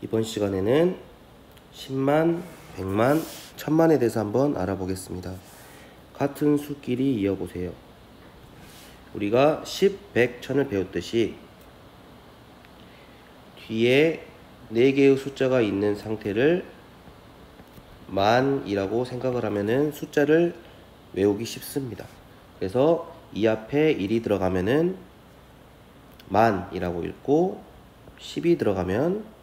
이번 시간에는 10만, 100만, 1000만에 대해서 한번 알아보겠습니다. 같은 수끼리 이어보세요. 우리가 10, 100, 1000을 배웠듯이 뒤에 4개의 숫자가 있는 상태를 만이라고 생각을 하면은 숫자를 외우기 쉽습니다. 그래서 이 앞에 1이 들어가면은 만이라고 읽고 10이 들어가면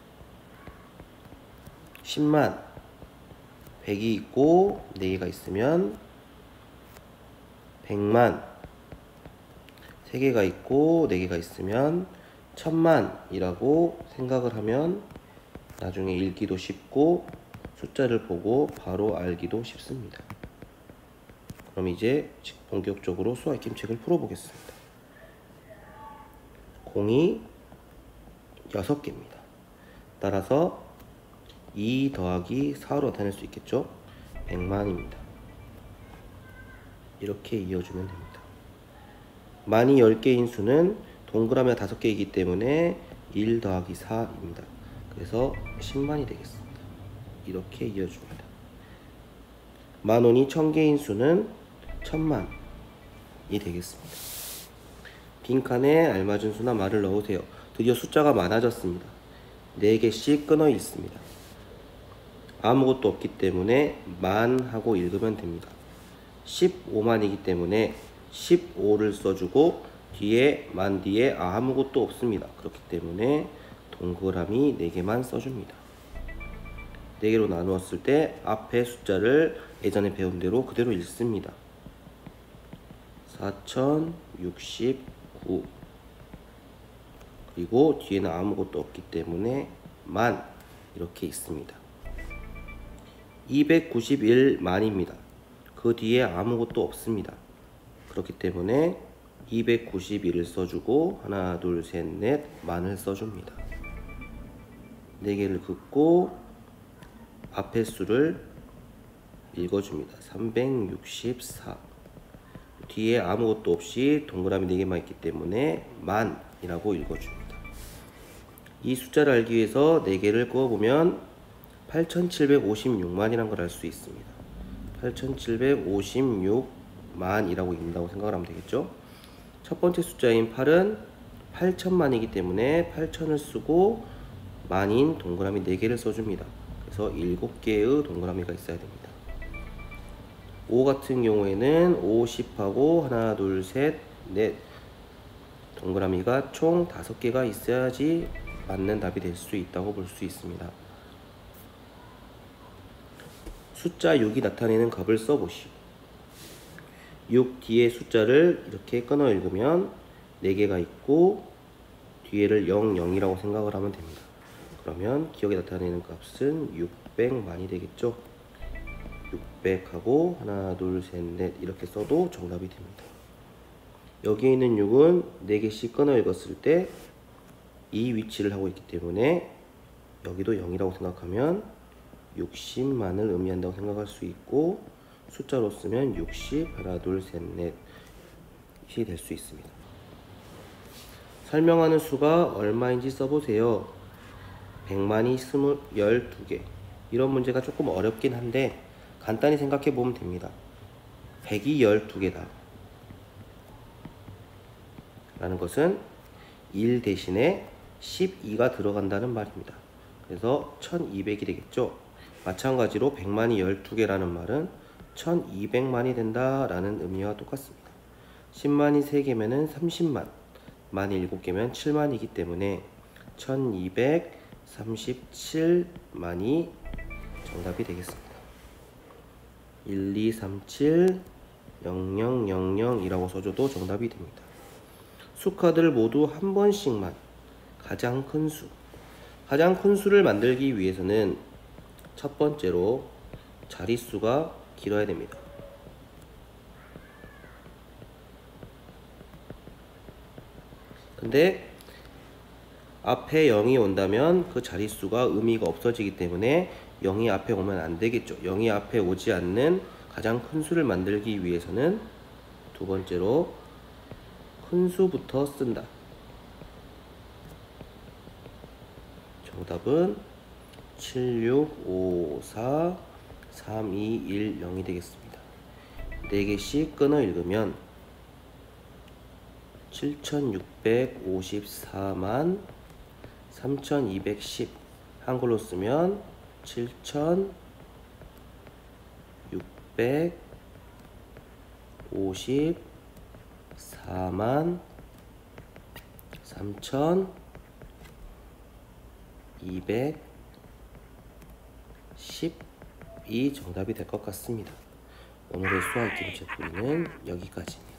10만 100이 있고 4개가 있으면 100만 3개가 있고 4개가 있으면 천만이라고 생각을 하면 나중에 읽기도 쉽고 숫자를 보고 바로 알기도 쉽습니다. 그럼 이제 본격적으로 수학 김책을 풀어보겠습니다. 공이 6개입니다. 따라서 2 더하기 4로 나타낼 수 있겠죠? 100만입니다. 이렇게 이어주면 됩니다. 만이 10개인 수는 동그라미가 5개이기 때문에 1 더하기 4입니다. 그래서 10만이 되겠습니다. 이렇게 이어줍니다. 만원이 1000개인 수는 1000만이 되겠습니다. 빈칸에 알맞은 수나 말을 넣으세요. 드디어 숫자가 많아졌습니다. 4개씩 끊어 있습니다. 아무것도 없기 때문에 만 하고 읽으면 됩니다. 15만이기 때문에 15를 써주고 뒤에 만 뒤에 아무것도 없습니다. 그렇기 때문에 동그라미 4개만 써줍니다. 4개로 나누었을 때 앞에 숫자를 예전에 배운 대로 그대로 읽습니다. 4069 그리고 뒤에는 아무것도 없기 때문에 만 이렇게 있습니다. 291만입니다. 그 뒤에 아무것도 없습니다. 그렇기 때문에 291을 써주고 하나 둘 셋 넷 만을 써줍니다. 4개를 긋고 앞에 수를 읽어줍니다. 364 뒤에 아무것도 없이 동그라미 4개만 있기 때문에 만이라고 읽어줍니다. 이 숫자를 알기 위해서 4개를 그어보면 8756만이라는 걸 알 수 있습니다. 8756만이라고 읽는다고 생각을 하면 되겠죠. 첫 번째 숫자인 8은 8천만이기 때문에 8천을 쓰고 만인 동그라미 4개를 써줍니다. 그래서 7개의 동그라미가 있어야 됩니다. 5 같은 경우에는 50하고 하나 둘 셋 넷 동그라미가 총 5개가 있어야지 맞는 답이 될 수 있다고 볼 수 있습니다. 숫자 6이 나타내는 값을 써보시오. 6 뒤에 숫자를 이렇게 끊어 읽으면 4개가 있고 뒤에를 0, 0이라고 생각을 하면 됩니다. 그러면 기억에 나타내는 값은 600만이 되겠죠. 600하고 하나 둘 셋 넷 이렇게 써도 정답이 됩니다. 여기 있는 6은 4개씩 끊어 읽었을 때 이 위치를 하고 있기 때문에 여기도 0이라고 생각하면 60만을 의미한다고 생각할 수 있고 숫자로 쓰면 60 하나 둘셋넷이 될 수 있습니다. 설명하는 수가 얼마인지 써보세요. 100만이 12개 이런 문제가 조금 어렵긴 한데 간단히 생각해 보면 됩니다. 100이 12개다. 라는 것은 1 대신에 12가 들어간다는 말입니다. 그래서 1200이 되겠죠. 마찬가지로 100만이 12개라는 말은 1200만이 된다 라는 의미와 똑같습니다. 10만이 3개면 30만, 만이 7개면 7만이기 때문에 1237만이 정답이 되겠습니다. 1237 0000이라고 써줘도 정답이 됩니다. 수카드를 모두 한 번씩만 가장 큰 수. 가장 큰 수를 만들기 위해서는 첫 번째로 자릿수가 길어야 됩니다. 근데 앞에 0이 온다면 그 자릿수가 의미가 없어지기 때문에 0이 앞에 오면 안 되겠죠. 0이 앞에 오지 않는 가장 큰 수를 만들기 위해서는 두 번째로 큰 수부터 쓴다. 정답은 7654 3210이 되겠습니다. 4개씩 끊어 읽으면 7654만 3210 한글로 쓰면 7654만 3210 이 정답이 될 것 같습니다. 오늘의 수학 김제 풀이는 여기까지입니다.